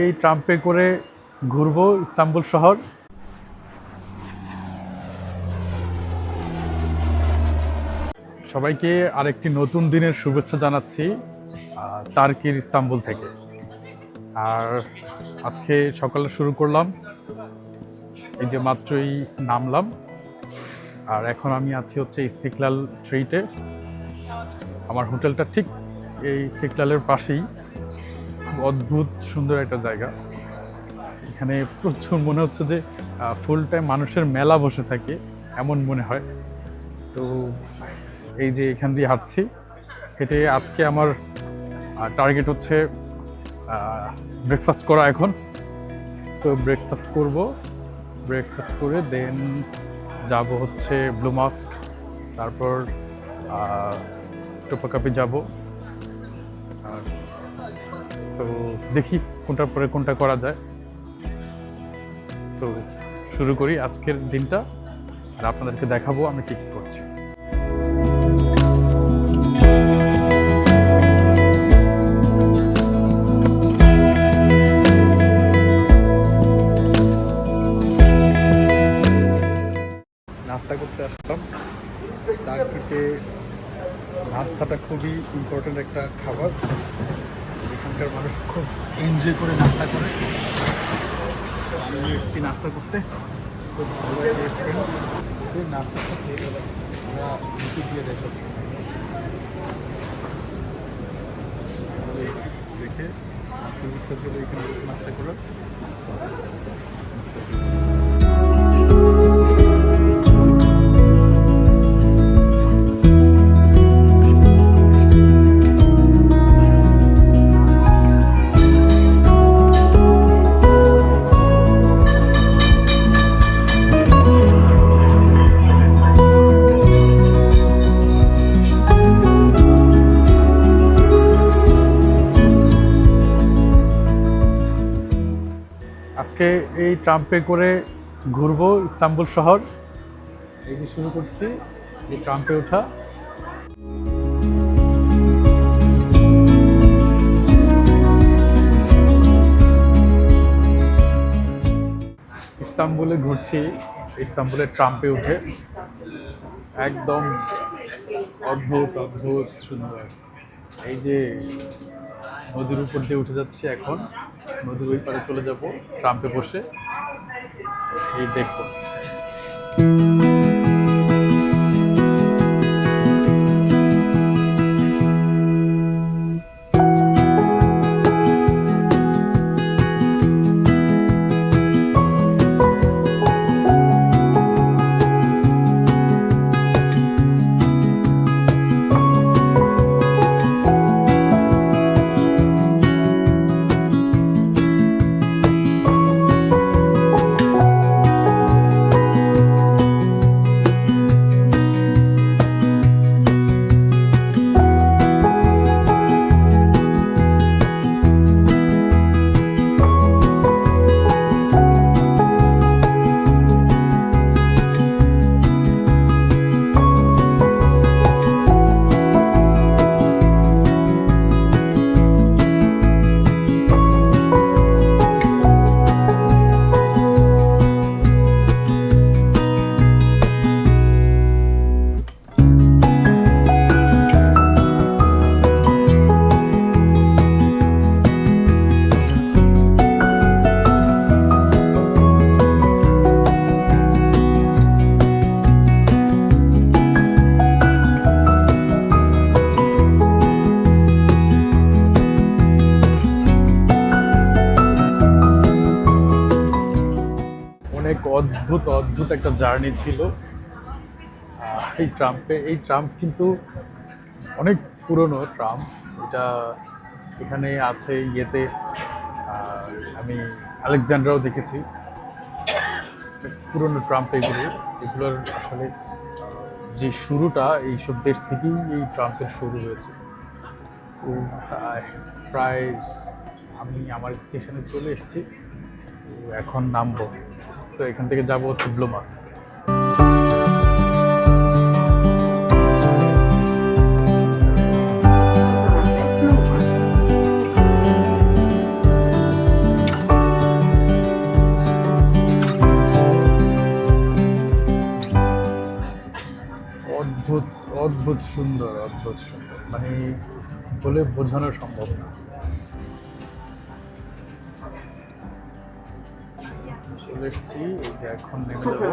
এই ট্রাম্পে করে ঘুরবো ইস্তাম্বুল শহর। সবাইকে আরেকটি নতুন দিনের শুভেচ্ছা জানাচ্ছি তার্কির ইস্তাম্বুল থেকে। আর আজকে সকালে শুরু করলাম, এই যে মাত্রই নামলাম। আর এখন আমি আছি হচ্ছে ইস্তিকলাল স্ট্রিটে। আমার হোটেলটা ঠিক এই ইস্তিকলালের পাশেই। অদ্ভুত সুন্দর একটা জায়গা। এখানে প্রচুর মনে হচ্ছে যে ফুল টাইম মানুষের মেলা বসে থাকে, এমন মনে হয়। তো এই যে এখান দিয়ে হাঁটছি, হেঁটে আজকে আমার টার্গেট হচ্ছে ব্রেকফাস্ট করা এখন। সো ব্রেকফাস্ট করব ব্রেকফাস্ট করে দেন যাব হচ্ছে ব্লু মাস্ক তারপর টোপাকাপি যাব। সো দেখি কোনটার পরে কোনটা করা যায়। তো শুরু করি আজকের দিনটা, আর আপনাদেরকে দেখাবো আমি কী করছি। নাস্তা করতে আসলাম। নাস্তাটা খুবই ইম্পর্ট্যান্ট একটা খাবার। এখানকার মানুষ খুব এনজয় করে নাস্তা করে। আমি এসেছি নাস্তা করতে। খুব ভালো রেস্টুরেন্ট নাস্তাটা খেয়ে আমরা রুটি দিয়ে দেয় দেখে ইচ্ছা ছিল এখানে নাস্তা করার আজকে এই ট্রাম্পে করে ঘুরবো ইস্তাম্বুল শহর। এই যে শুরু করছি, এই ট্রাম্পে ওঠা। ইস্তাম্বুলে ঘুরছি ইস্তাম্বুলের ট্রাম্পে উঠে। একদম অদ্ভুত অদ্ভুত সুন্দর। এই যে নদীর উপর দিয়ে উঠে যাচ্ছে এখন। নদীর ওই পারে চলে যাব ট্রাম্পে বসে। এই দেখো অদ্ভুত অদ্ভুত একটা জার্নি ছিল। এই ট্রাম্পে, এই ট্রাম্প কিন্তু অনেক পুরনো ট্রাম্প। এটা এখানে আছে ইয়েতে আমি আলেকজান্ড্রাও দেখেছি। পুরনো ট্রাম্প এগুলো, এগুলোর আসলে যে শুরুটা এইসব দেশ থেকেই এই ট্রাম্পের শুরু হয়েছে। তো প্রায় আমি আমার স্টেশনে চলে এসেছি এখন নামবো। সো এখান থেকে যাব হচ্ছে ব্লু মাস্ক। অদ্ভুত অদ্ভুত সুন্দর অদ্ভুত সুন্দর। মানে বলে বোঝানো সম্ভব না। চলে এসেছি এই যে এখন নেমে যাব।